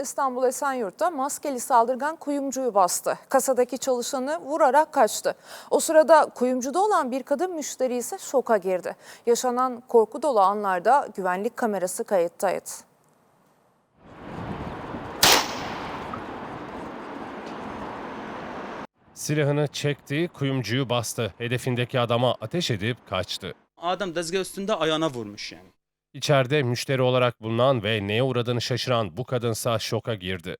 İstanbul Esenyurt'ta maskeli saldırgan kuyumcuyu bastı. Kasadaki çalışanı vurarak kaçtı. O sırada kuyumcuda olan bir kadın müşteri ise şoka girdi. Yaşanan korku dolu anlarda güvenlik kamerası kayıttaydı. Silahını çekti, kuyumcuyu bastı. Hedefindeki adama ateş edip kaçtı. Adam dezgah üstünde ayağına vurmuş yani. İçeride müşteri olarak bulunan ve neye uğradığını şaşıran bu kadınsa şoka girdi.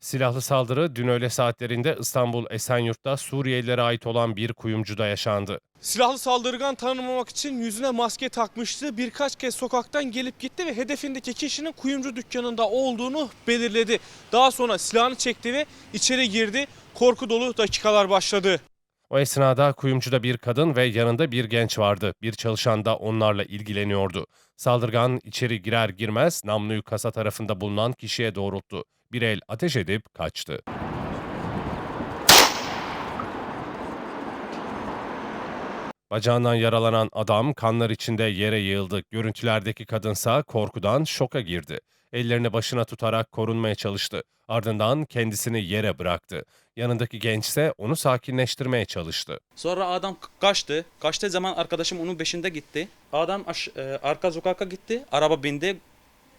Silahlı saldırı dün öğle saatlerinde İstanbul Esenyurt'ta Suriyelilere ait olan bir kuyumcuda yaşandı. Silahlı saldırgan tanımamak için yüzüne maske takmıştı. Birkaç kez sokaktan gelip gitti ve hedefindeki kişinin kuyumcu dükkanında olduğunu belirledi. Daha sonra silahını çekti ve içeri girdi. Korku dolu dakikalar başladı. O esnada kuyumcuda bir kadın ve yanında bir genç vardı. Bir çalışan da onlarla ilgileniyordu. Saldırgan içeri girer girmez namluyu kasa tarafında bulunan kişiye doğrulttu. Bir el ateş edip kaçtı. Bacağından yaralanan adam kanlar içinde yere yığıldı. Görüntülerdeki kadınsa korkudan şoka girdi. Ellerini başına tutarak korunmaya çalıştı. Ardından kendisini yere bıraktı. Yanındaki gençse onu sakinleştirmeye çalıştı. Sonra adam kaçtı. Kaçtığı zaman arkadaşım onun peşinde gitti. Adam e, arka sokağa gitti. Araba bindi.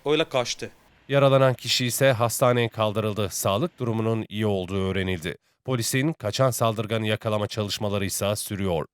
Öyle kaçtı. Yaralanan kişi ise hastaneye kaldırıldı. Sağlık durumunun iyi olduğu öğrenildi. Polisin kaçan saldırganı yakalama çalışmaları ise sürüyor.